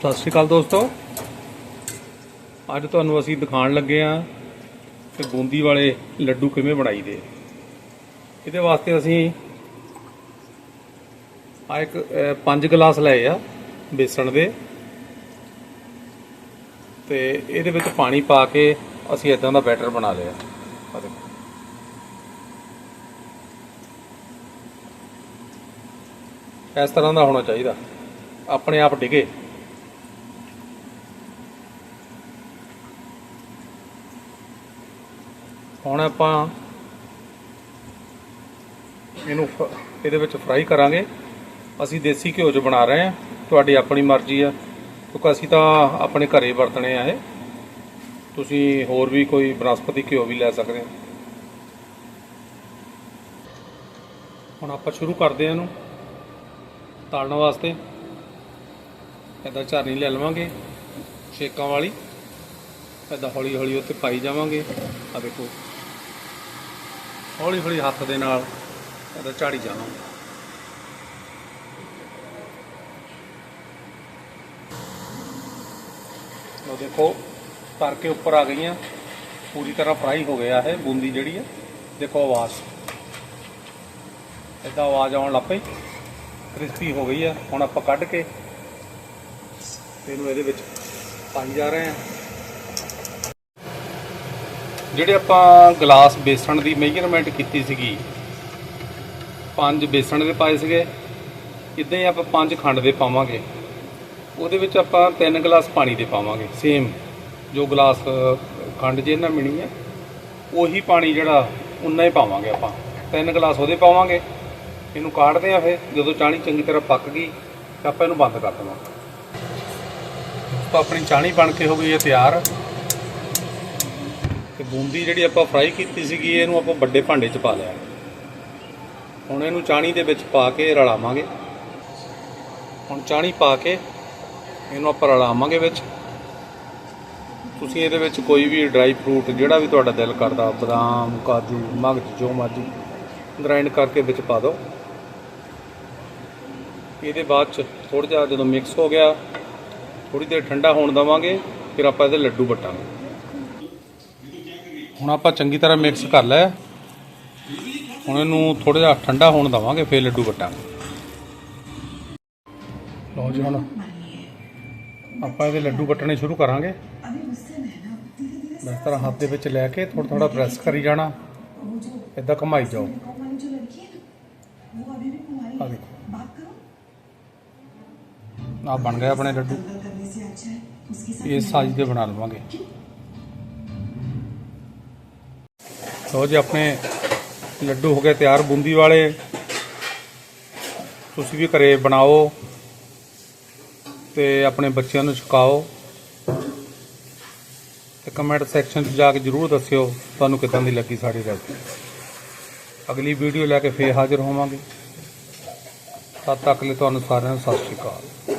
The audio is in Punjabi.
ਸਤਿ ਸ਼੍ਰੀ ਅਕਾਲ ਦੋਸਤੋ। ਅੱਜ ਤੁਹਾਨੂੰ ਅਸੀਂ ਦਿਖਾਉਣ ਲੱਗੇ ਆ ਕਿ ਬੂੰਦੀ ਵਾਲੇ ਲੱਡੂ ਕਿਵੇਂ ਬਣਾਈਦੇ ਇਹਦੇ ਵਾਸਤੇ ਅਸੀਂ ਆ ਇੱਕ 5 ਗਲਾਸ ਲਏ ਆ ਬੇਸਣ ਦੇ। ਤੇ ਇਹਦੇ ਵਿੱਚ ਪਾਣੀ ਪਾ ਕੇ ਅਸੀਂ ਇਦਾਂ ਦਾ ਬੈਟਰ ਬਣਾ ਲਿਆ। ਆਹ ਦੇਖੋ। ਇਸ ਤਰ੍ਹਾਂ ਦਾ ਹੋਣਾ ਚਾਹੀਦਾ। ਆਪਣੇ ਆਪ ਡਿਗੇ। ਹੁਣ ਆਪਾਂ ਇਹਨੂੰ ਫ- ਇਹਦੇ ਵਿੱਚ ਫਰਾਈ ਕਰਾਂਗੇ। ਅਸੀਂ ਦੇਸੀ ਘਿਓ 'ਚ ਬਣਾ ਰਹੇ ਹਾਂ। ਤੁਹਾਡੀ ਆਪਣੀ ਮਰਜ਼ੀ ਆ। ਕਿਉਂਕਿ ਅਸੀਂ ਤਾਂ ਆਪਣੇ ਘਰੇ ਵਰਤਣੇ ਆ ਇਹ। ਤੁਸੀਂ ਹੋਰ ਵੀ ਕੋਈ ਬਨਸਪਤੀ ਘਿਓ ਵੀ ਲੈ ਸਕਦੇ ਹੋ। ਹੁਣ ਆਪਾਂ ਸ਼ੁਰੂ ਕਰਦੇ ਹਾਂ ਇਹਨੂੰ। ਤਾਲਣ ਵਾਸਤੇ। ਇਦਾਂ ਝਾਰਨੀ ਲੈ ਲਵਾਂਗੇ। ਛੇਕਾਂ ਵਾਲੀ। ਇਦਾਂ ਹੌਲੀ ਹੌਲੀ ਉੱਤੇ ਪਾਈ ਜਾਵਾਂਗੇ। ਆ ਦੇਖੋ। ਹੌਲੀ ਹੌਲੀ ਹੱਥ ਦੇ ਨਾਲ ਇਹਦਾ ਝਾੜੀ ਜਾਣਾ ਲੋ ਦੇਖੋ ਤਰ ਕੇ ਉੱਪਰ ਆ ਗਈਆਂ। ਪੂਰੀ ਤਰ੍ਹਾਂ ਫਰਾਈ ਹੋ ਗਿਆ ਹੈ ਬੂੰਦੀ ਜਿਹੜੀ ਹੈ ਦੇਖੋ ਆਵਾਜ਼। ਇਦਾਂ ਆਵਾਜ਼ ਆਉਣ ਲੱਗ ਪਈ। ਕ੍ਰਿਸਪੀ ਹੋ ਗਈ ਆ। ਹੁਣ ਆਪਾਂ ਕੱਢ ਕੇ ਇਹਨੂੰ ਇਹਦੇ ਵਿੱਚ ਪਾਈ ਜਾ ਰਹੇ ਹਾਂ ਜਿਹੜੇ ਆਪਾਂ ਗਲਾਸ ਬੇਸਣ ਦੀ ਮੇਜਰਮੈਂਟ ਕੀਤੀ ਸੀਗੀ, ਪੰਜ ਬੇਸਣ ਦੇ ਪਾਏ ਸੀਗੇ, ਇਦਾਂ ਹੀ ਆਪਾਂ ਪੰਜ ਖੰਡ ਦੇ ਪਾਵਾਂਗੇ। ਉਹਦੇ ਵਿੱਚ ਆਪਾਂ ਤਿੰਨ ਗਲਾਸ ਪਾਣੀ ਦੇ ਪਾਵਾਂਗੇ ਸੇਮ ਜੋ ਗਲਾਸ, ਖੰਡ ਜੇ ਨਾ ਮਿਣੀ ਹੈ, ਉਹੀ ਪਾਣੀ ਜਿਹੜਾ ਉਨਾ ਹੀ ਪਾਵਾਂਗੇ ਆਪਾਂ। ਤਿੰਨ ਗਲਾਸ ਉਹਦੇ ਪਾਵਾਂਗੇ, ਇਹਨੂੰ ਕਾੜਦੇ ਆ ਫਿਰ, ਜਦੋਂ ਚਾਣੀ ਚੰਗੀ ਤਰ੍ਹਾਂ ਪੱਕ ਗਈ, ਤਾਂ ਆਪਾਂ ਇਹਨੂੰ ਬੰਦ ਕਰ ਦੇਵਾਂਗੇ। ਤਾਂ ਆਪਣੀ ਚਾਣੀ ਬਣ ਕੇ ਹੋ ਗਈ ਹੈ ਤਿਆਰ। ਤੇ ਬੂੰਦੀ ਜਿਹੜੀ ਆਪਾਂ ਫਰਾਈ ਕੀਤੀ ਸੀਗੀ, ਇਹਨੂੰ ਆਪਾਂ ਵੱਡੇ ਭਾਂਡੇ 'ਚ ਪਾ ਲਿਆ। ਹੁਣ ਇਹਨੂੰ ਚਾਣੀ ਦੇ ਵਿੱਚ ਪਾ ਕੇ ਰਲਾਵਾਂਗੇ। ਹੁਣ ਚਾਣੀ ਪਾ ਕੇ ਇਹਨੂੰ ਆਪਾਂ ਰਲਾਵਾਂਗੇ ਵਿੱਚ। ਤੁਸੀਂ ਇਹਦੇ ਵਿੱਚ ਕੋਈ ਵੀ ਡਰਾਈ ਫਰੂਟ ਜਿਹੜਾ ਵੀ ਤੁਹਾਡਾ ਦਿਲ ਕਰਦਾ, ਬਦਾਮ, ਕਾਜੂ ਮਗਜ਼ ਜੋ ਮਰਜ਼ੀ ਗ੍ਰਾਈਂਡ ਕਰਕੇ ਵਿੱਚ ਪਾ ਦਿਓ। ਇਹਦੇ ਬਾਅਦ ਚ ਥੋੜਾ ਜਿਹਾ ਜਦੋਂ ਮਿਕਸ ਹੋ ਗਿਆ ਥੋੜੀ ਦੇਰ ਠੰਡਾ ਹੋਣ ਦਵਾਂਗੇ, ਫਿਰ ਆਪਾਂ ਇਹਦੇ ਲੱਡੂ ਵਟਾਂਗੇ। ਹੁਣ ਆਪਾਂ ਚੰਗੀ ਤਰ੍ਹਾਂ ਮਿਕਸ ਕਰ ਲਿਆ ਹੁਣ ਇਹਨੂੰ ਥੋੜਾ ਜਿਹਾ ਠੰਡਾ ਹੋਣ ਦਵਾਂਗੇ, ਫਿਰ ਲੱਡੂ ਕੱਟਾਂਗੇ। ਲਓ ਜੀ ਹੁਣ ਆਪਾਂ ਇਹਦੇ ਲੱਡੂ ਕੱਟਣੇ ਸ਼ੁਰੂ ਕਰਾਂਗੇ। ਇਸ ਤਰ੍ਹਾਂ ਹੱਥ ਦੇ ਵਿੱਚ ਲੈ ਕੇ ਥੋੜਾ ਥੋੜਾ ਪ੍ਰੈਸ ਕਰੀ ਜਾਣਾ। ਇਦਾਂ ਘਮਾਈ ਜਾਓ। ਆ ਬਣ ਗਏ ਆਪਣੇ ਲੱਡੂ। ਇਸ ਸਾਈਜ਼ ਦੇ ਬਣਾ ਲਵਾਂਗੇ। ਲਓ ਜੀ, ਆਪਣੇ ਲੱਡੂ ਹੋ ਗਏ ਤਿਆਰ, ਬੂੰਦੀ ਵਾਲੇ। ਤੁਸੀਂ ਵੀ ਘਰੇ ਬਣਾਓ ਤੇ ਆਪਣੇ ਬੱਚਿਆਂ ਨੂੰ ਛਕਾਓ। ਤੇ ਕਮੈਂਟ ਸੈਕਸ਼ਨ 'ਚ ਜਾ ਕੇ ਜਰੂਰ ਦੱਸਿਓ ਤੁਹਾਨੂੰ ਕਿਦਾਂ ਦੀ ਲੱਗੀ ਸਾਡੀ ਰੈਸਪੀ ਅਗਲੀ ਵੀਡੀਓ ਲੈ ਕੇ ਫੇਰ ਹਾਜ਼ਰ ਹੋਵਾਂਗੇ। ਤਦ ਤੱਕ ਲਈ ਤੁਹਾਨੂੰ ਸਾਰਿਆਂ ਨੂੰ ਸਤਿ ਸ਼੍ਰੀ ਅਕਾਲ।